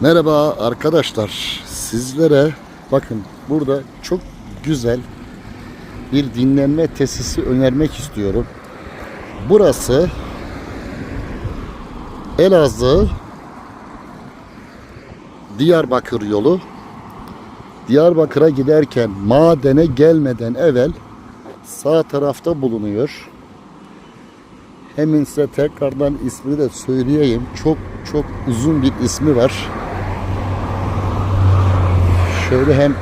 Merhaba arkadaşlar. Sizlere bakın burada çok güzel bir dinlenme tesisi önermek istiyorum. Burası Elazığ Diyarbakır yolu. Diyarbakır'a giderken madene gelmeden evvel sağ tarafta bulunuyor. Hemen size tekrardan ismini de söyleyeyim. Çok çok uzun bir ismi var. Şöyle hem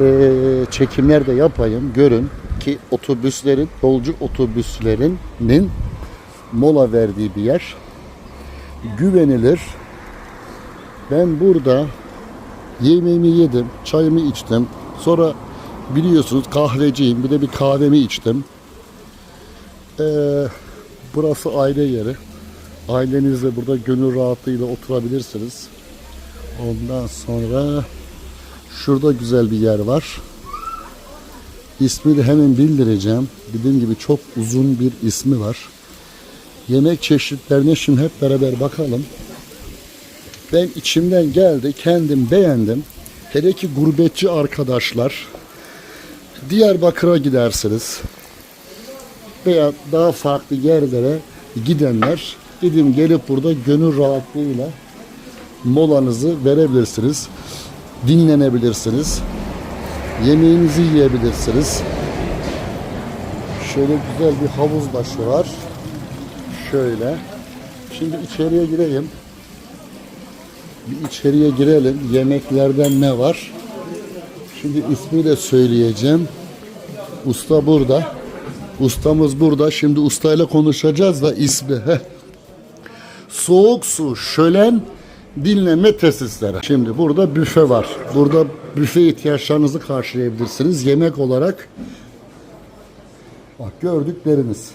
eee, çekimler de yapayım görün ki otobüslerin, yolcu otobüslerinin mola verdiği bir yer. Güvenilir. Ben burada yemeğimi yedim, çayımı içtim. Sonra biliyorsunuz kahveciyim. Bir de bir kahvemi içtim. Eee Burası aile yeri. Ailenizle burada gönül rahatlığıyla oturabilirsiniz. Ondan sonra şurada güzel bir yer var. İsmi hemen bildireceğim. Dediğim gibi çok uzun bir ismi var. Yemek çeşitlerine şimdi hep beraber bakalım. Ben içimden geldi, kendim beğendim. Hele ki gurbetçi arkadaşlar Diyarbakır'a gidersiniz veya daha farklı yerlere gidenler dedim gelip burada gönül rahatlığıyla molanızı verebilirsiniz. Dinlenebilirsiniz. Yemeğinizi yiyebilirsiniz. Şöyle güzel bir havuz başı var. Şöyle. Şimdi içeriye gireyim. Bir içeriye girelim. Yemeklerden ne var? Şimdi ismi de söyleyeceğim. Usta burada. Ustamız burada. Şimdi ustayla konuşacağız da ismi. Soğuk su, şölen, dinlenme tesisleri. Şimdi burada büfe var. Burada büfe ihtiyaçlarınızı karşılayabilirsiniz. Yemek olarak bak gördükleriniz.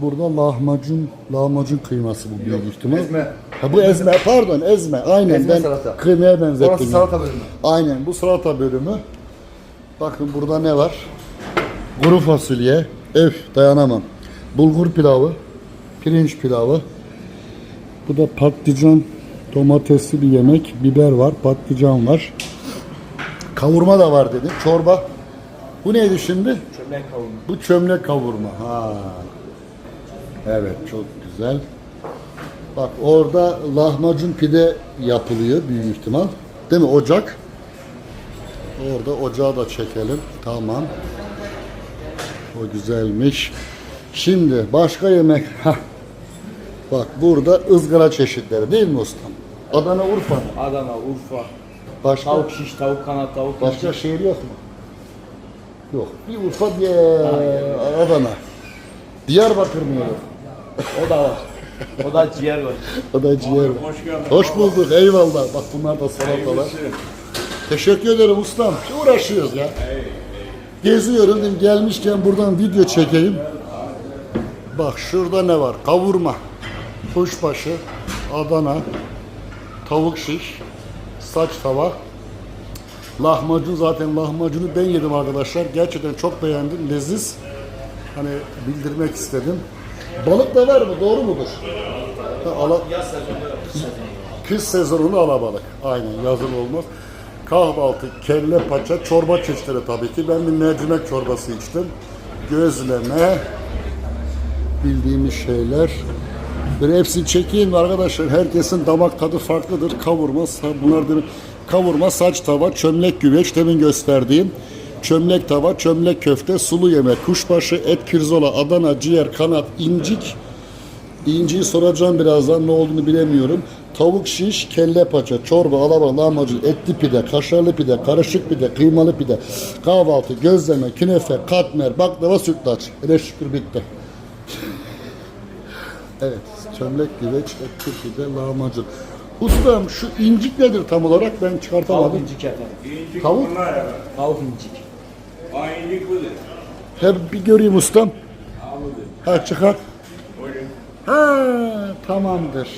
Burada lahmacun, lahmacun kıyması bu büyük ihtimal. ezme. Ha, bu ezme, pardon ezme. Aynen Ezme ben salata. kıymaya benzettim. Orası salata bölümü. Aynen bu salata bölümü. Bakın burada ne var? Kuru fasulye. Öf dayanamam. Bulgur pilavı. Pirinç pilavı. Bu da patlıcan domatesli bir yemek. Biber var, patlıcan var. Kavurma da var dedim. Çorba. Bu neydi şimdi? Çömlek kavurma. Bu çömlek kavurma. Ha. Evet çok güzel. Bak orada lahmacun pide yapılıyor büyük ihtimal. Değil mi? Ocak. Orada ocağı da çekelim. Tamam. O güzelmiş. Şimdi başka yemek. Hah. Bak burada ızgara çeşitleri değil mi ustam? Adana Urfa. Adana, Urfa, Başka tavuk şiş, tavuk kanat, tavuk başka incik. şehir yok mu? Yok. Bir Urfa bir Adana. Diyarbakır mı yok? O da var. O da ciğer var. O da ciğer. Hoş geldin. Hoş bulduk. Eyvallah. Bak bunlar da salatalar. Teşekkür ederim ustam. Uğraşıyoruz ya. Geziyorum dedim gelmişken buradan video çekeyim. Bak şurada ne var? Kavurma, kuşbaşı, Adana, tavuk şiş, saç tava, lahmacun zaten lahmacunu ben yedim arkadaşlar. Gerçekten çok beğendim. Leziz. Hani bildirmek istedim. Balık da var mı? Doğru mudur? Ha, ala... Kış sezonunu alabalık. Aynen yazın olmaz. Kahvaltı, kelle paça, çorba çeşitleri tabii ki. Ben bir mercimek çorbası içtim. Gözleme, bildiğimiz şeyler. Ben hepsini çekeyim arkadaşlar. Herkesin damak tadı farklıdır. Kavurma, bunlar demin kavurma, saç tava, çömlek güveç demin gösterdiğim. Çömlek tava, çömlek köfte, sulu yemek, kuşbaşı, et pirzola, Adana, ciğer, kanat, incik, İnciyi soracağım birazdan ne olduğunu bilemiyorum. Tavuk şiş, kelle paça, çorba, alaba, lahmacun, etli pide, kaşarlı pide, karışık pide, kıymalı pide, kahvaltı, gözleme, künefe, katmer, baklava, sütlaç. Hele şükür bitti. evet, çömlek güveç, etli pide, lahmacun. Ustam şu incik nedir tam olarak ben Tavuk çıkartamadım. incik efendim. İncik Tavuk? bunlar ya. Tavuk incik. Aynı budur. Hep bir göreyim ustam. Alıdır. Ha çıkar. Buyurun. Ha tamamdır.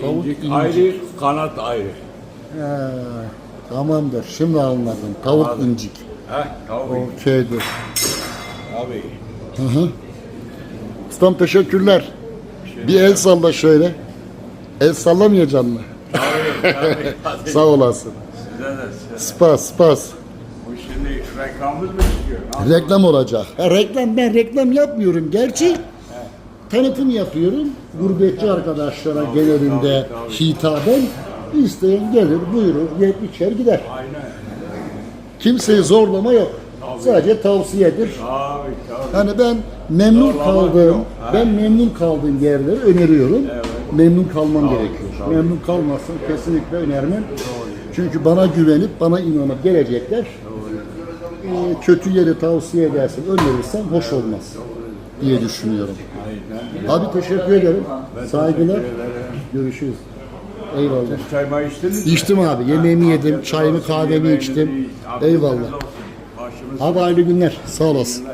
Tavuk İncik incik. ayrı, kanat ayrı. He, tamamdır. Şimdi anladım. Tavuk Anladım. incik. Heh, tabii. Okeydir. Abi. Ustam teşekkürler. Bir el salla şöyle. El sallamayacağım mı? Tabii. Hadi. Sağ olasın. Size de size. Spas spas. Bu şimdi reklamımız mı? Ha? Reklam olacak. Ha, reklam ben reklam yapmıyorum. Gerçi tanıtım yapıyorum. Gurbetçi arkadaşlara genelinde hitaben isteyen gelir buyurur yer içer gider. Aynen. Kimseyi zorlama yok. Sadece tavsiyedir. Tabii tabii. Hani ben memnun Zorlamak kaldığım, yok, ha. ben memnun kaldığım yerleri öneriyorum. Memnun kalmam gerekiyor. Memnun kalmazsam kesinlikle önermem. Çünkü bana güvenip, bana inanıp gelecekler. Ee, kötü yeri tavsiye edersen, önerirsem hoş olmaz diye düşünüyorum. Abi teşekkür ederim. Saygılar. Görüşürüz. Eyvallah. Çay mı içtiniz? mi? İçtim abi. Yemeğimi yedim, çayımı kahvemi içtim. Eyvallah. Abi hayırlı günler. Sağ olasın.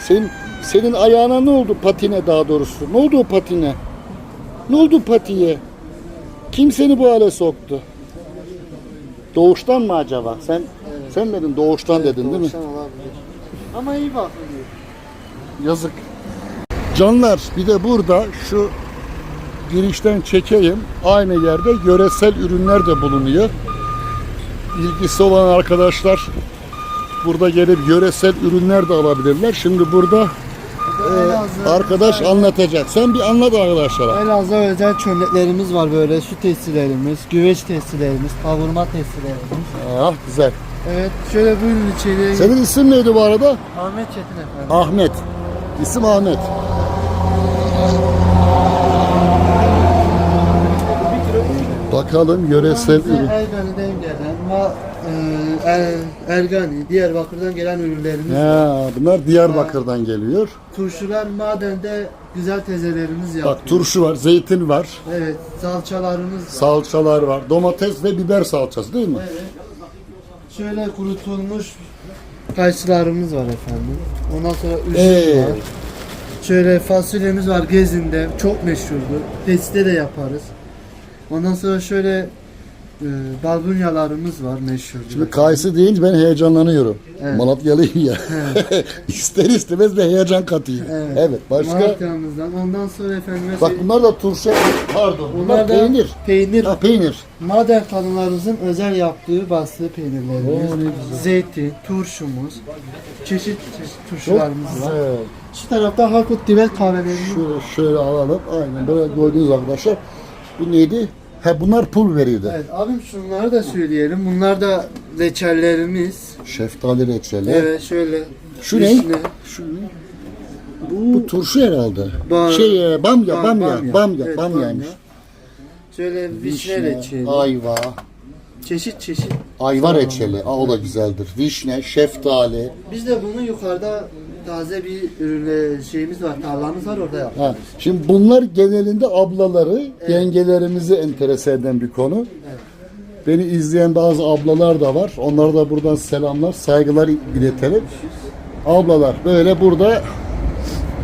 Senin, senin ayağına ne oldu patine daha doğrusu? Ne oldu o patine? Ne oldu patiye? Kim seni bu hale soktu? Doğuştan mı acaba? Sen sen dedin doğuştan dedin değil mi? Ama iyi bak. Yazık. Canlar bir de burada şu girişten çekeyim. Aynı yerde yöresel ürünler de bulunuyor. İlgisi olan arkadaşlar burada gelip yöresel ürünler de alabilirler. Şimdi burada e, arkadaş anlatacak. Sen bir anlat arkadaşlara. Elazığ özel çömleklerimiz var böyle. Su testilerimiz, güveç testilerimiz, kavurma testilerimiz. Ah güzel. Evet şöyle buyurun içeri. Senin isim neydi bu arada? Ahmet Çetin efendim. Ahmet. İsim Ahmet. Bakalım yöresel ürün. Ergani'den gelen, e, er, Ergani, Diyarbakır'dan gelen ürünlerimiz var. Ha, bunlar Diyarbakır'dan geliyor. Turşular madende güzel tezelerimiz yapıyor. Bak turşu var, zeytin var, Evet, salçalarımız var. salçalar var, domates ve biber salçası değil mi? Evet. Şöyle kurutulmuş kayısılarımız var efendim. Ondan sonra üzüm Ee. var. Şöyle fasulyemiz var gezinde. Çok meşhurdur. Testi de yaparız. Ondan sonra şöyle e, barbunyalarımız var meşhur. Şimdi kayısı deyince ben heyecanlanıyorum. Evet. Malatyalıyım ya. İster istemez bir heyecan katayım. Evet, Evet. başka? Malatya'mızdan. Ondan sonra efendime Bak söyleyeyim, bunlar da turşu, pardon bunlar, bunlar peynir. Peynir. Ha, peynir. Maden kadınlarımızın özel yaptığı bastığı peynirlerimiz. Oo. Zeytin, turşumuz, çeşit çeşit turşularımız var. Şu tarafta Harkut Dibel kahvelerimiz Şöyle, şöyle alalım. Aynen böyle gördüğünüz arkadaşlar. Bu neydi? Ha bunlar pulveriydi. Evet abim şunları da söyleyelim. Bunlar da reçellerimiz. Şeftali reçeli. Evet şöyle. Şu ne? Şu ne? Bu turşu herhalde. Ba- şey e, bamya, Bam- bamya, bamya, Evet, bamyaymış. Şöyle vişne, reçeli. ayva, Çeşit çeşit. ayva reçeli. Aa, o da güzeldir. Vişne, şeftali. Biz de bunu yukarıda taze bir ürün şeyimiz var. Tarlamız var orada yaptık. Ha. Şimdi bunlar genelinde ablaları, yengelerimizi enterese eden bir konu. Beni izleyen bazı ablalar da var. Onlara da buradan selamlar, saygılar iletelim. Ablalar böyle burada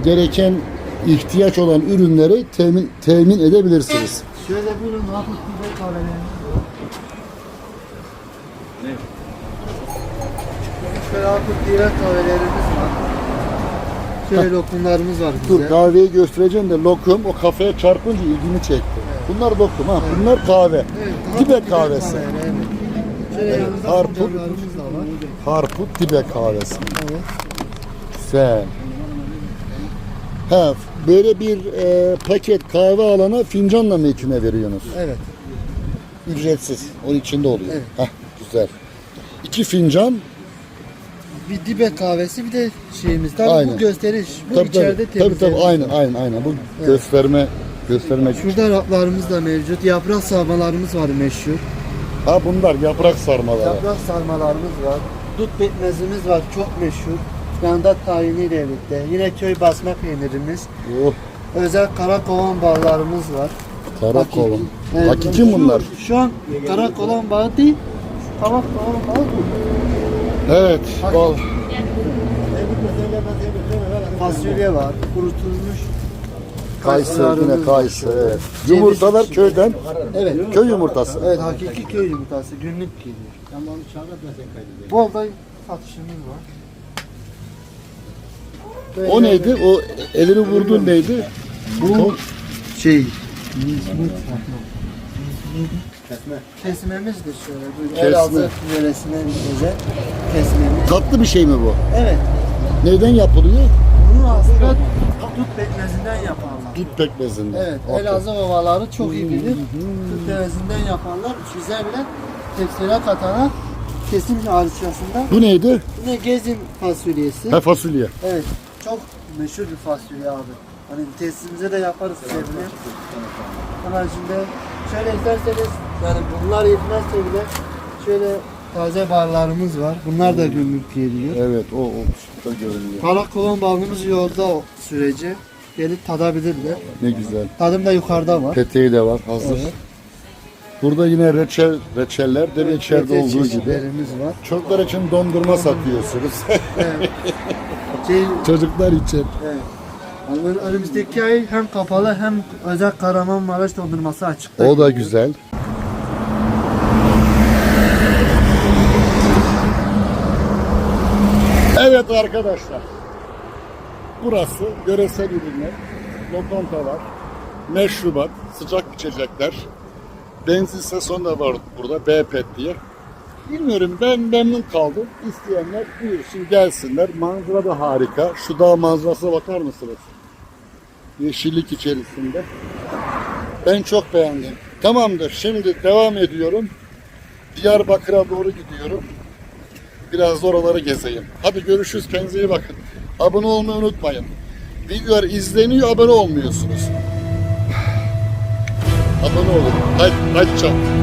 gereken ihtiyaç olan ürünleri temin, temin edebilirsiniz. Şöyle buyurun Harkut Dibel kahvelerimiz var. Şöyle Harkut Dibel kahvelerimiz var. Şöyle lokumlarımız var Dur bize. kahveyi göstereceğim de lokum o kafaya çarpınca ilgimi çekti. Bunlar lokum ha, bunlar kahve. Evet, Dibel kahvesi. evet. Yanımızda Harput. Harput dibe kahvesi. Evet. Güzel. Ha, böyle bir e, paket kahve alana fincanla mı hekime veriyorsunuz? Evet. Ücretsiz. Onun içinde oluyor. Evet. Heh, güzel. İki fincan. Bir dibe kahvesi bir de şeyimiz. Tabii Aynen. bu gösteriş. Bu Tabii içeride tabii. Tabii tabii aynen aynen aynen. Bu gösterme göstermek. Şurada raplarımız da mevcut. Yaprak sarmalarımız var meşhur. Ha bunlar yaprak sarmaları. Yaprak sarmalarımız var. Dut pekmezimiz var. Çok meşhur. Yanında tahiniyle birlikte. Yine köy basma peynirimiz. Oh, Özel karakovan ballarımız var. karakolum. Evet, Hakiki şu- bunlar. Şu an karakovan bağı değil. Karakovan bağı bu. Evet. Bal. Fasulye var. Kurutulmuş Kayısı, yine kayısı. Evet. Yumurtalar köyden. Evet. Köy yumurtası. Evet hakiki köy yumurtası günlük geliyor. Bol da satışımız var. Böyle O neydi? O elini vurdun neydi? Bu şey Kesme. Kesmemizdir şöyle. Kesme. Elazığ yöresine özel kesmemiz. Tatlı bir şey mi bu? Evet. Neyden yapılıyor? Bunu aslında dut pekmezinden yaparlar. Dut pekmezinden. Evet, Okey. Elazığ ovaları çok iyi bilir. Dut pekmezinden yaparlar. Üzerine tepsiye katarak kesim haricasında. Bu neydi? Yine gezin fasulyesi. Ha fasulye. Evet, çok meşhur bir fasulye abi. Hani tesisimize de yaparız sevgili. Haricinde şöyle isterseniz yani bunlar yetmezse bile şöyle taze barlarımız var. Bunlar da gümrük geliyor. Evet o, o süper görünüyor. Kara kolon balımız yolda o sürece gelip tadabilirler. Ne güzel. Tadım da yukarıda var. Peteği de var hazır. Evet. Burada yine reçel, reçeller de içeride Petek olduğu gibi. var. Çocuklar için dondurma satıyorsunuz. Evet. Şey, Çocuklar için. evet. Önümüzdeki ay hem kapalı hem özel Kahramanmaraş dondurması açıkta. O da güzel. Evet arkadaşlar. Burası yöresel ürünler, lokantalar, meşrubat, sıcak içecekler. Benzin sezonu da var burada B-Pet diye. Bilmiyorum ben memnun kaldım. İsteyenler buyursun gelsinler. Manzara da harika. Şu dağ manzarasına bakar mısınız? Yeşillik içerisinde. Ben çok beğendim. Tamamdır. Şimdi devam ediyorum. Diyarbakır'a doğru gidiyorum. Biraz da oraları gezeyim. Hadi görüşürüz. Kendinize iyi bakın. Abone olmayı unutmayın. Videolar izleniyor, abone olmuyorsunuz. Abone olun. Hadi, hadi çabuk.